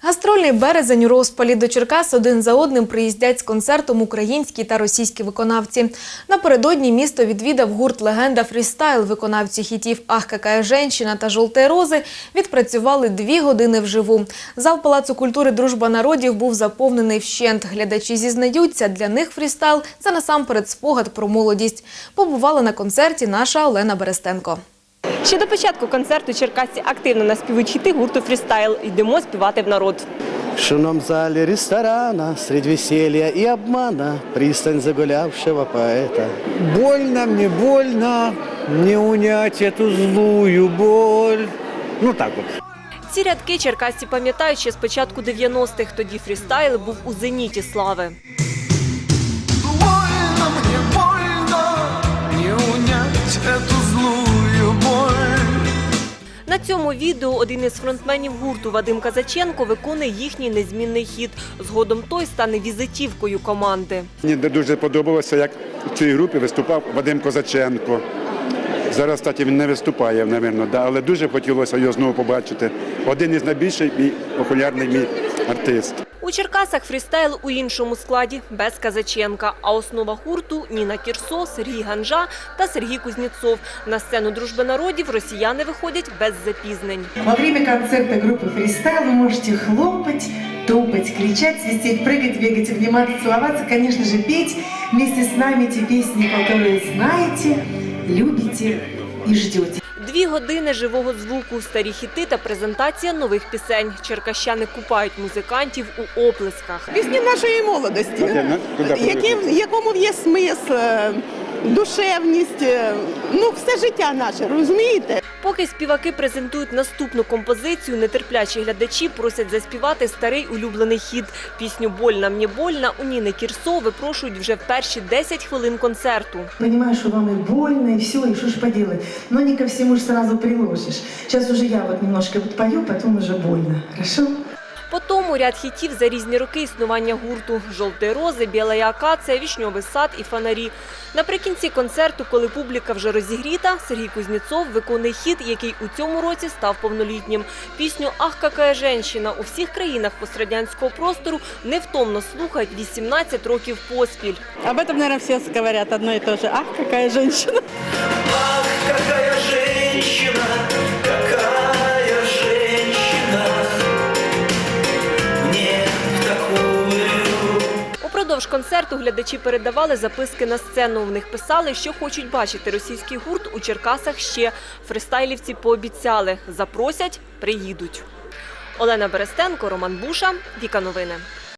Гастрольний березень у розпалі до Черкас один за одним приїздять з концертом українські та російські виконавці. Напередодні місто відвідав гурт «Легенда фрістайл». Виконавці хітів «Ах, какая женщина» та «Жовте рози» відпрацювали дві години вживу. Зал Палацу культури «Дружба народів» був заповнений вщент. Глядачі зізнаються, для них фрістайл – це насамперед спогад про молодість. Побувала на концерті наша Олена Берестенко. Ще до початку концерту черкасці активно наспівують хіти гурту фрістайл. Йдемо співати в народ. В шумном зале ресторана, средь веселья и обмана, пристань загулявшего поэта. Больно мне, больно, не унять эту злую боль. Ну так вот. Ці рядки черкасці пам'ятають ще з початку 90-х. Тоді фрістайл був у зеніті слави. На цьому відео один із фронтменів гурту Вадим Казаченко виконує їхній незмінний хід. Згодом той стане візитівкою команди. Мені дуже подобалося, як в цій групі виступав Вадим Козаченко. Зараз, кстати, він не виступає, напевно, да, але дуже хотілося його знову побачити. Один із найбільших і популярний мій артист. У Черкасах фрістайл у іншому складі без Казаченка. А основа гурту Ніна Кірсо, Сергій Ганжа та Сергій Кузнєцов. На сцену дружби народів росіяни виходять без запізнень. Во время концерта группы «Фристайл» вы можете хлопать, топать, кричать, свистеть, прыгать, бегать, обниматься, целоваться, конечно же, петь вместе с нами те песни, которые знаете, любите и ждете. Дві години живого звуку, старі хіти та презентація нових пісень. Черкащани купають музикантів у оплесках. Пісні нашої молодості, туди яким, якому є смисл, е, душевність, е, ну все життя наше, розумієте? Поки співаки презентують наступну композицію, нетерплячі глядачі просять заспівати старий улюблений хіт. Пісню «Больно, мені больно» у Ніни Кірсо випрошують вже в перші 10 хвилин концерту. Понимаю, что вам и больно, и все, и что ж поделать. Но не ко всему ж сразу приложишь. Сейчас уже я вот немножко вот пою, потом уже больно. Хорошо? По тому ряд хітів за різні роки існування гурту «Жовті рози», «Біла акація», «Вішньовий сад» і «Фонарі». Наприкінці концерту, коли публіка вже розігріта, Сергій Кузнєцов виконує хіт, який у цьому році став повнолітнім. Пісню «Ах, какая женщина» у всіх країнах пострадянського простору невтомно слухають 18 років поспіль. Об этом, наверное, все говорят одно и то же. Ах, какая женщина! Ах, какая Упродовж концерту глядачі передавали записки на сцену. В них писали, що хочуть бачити російський гурт у Черкасах ще. Фристайлівці пообіцяли – запросять – приїдуть. Олена Берестенко, Роман Буша, Віка Новини.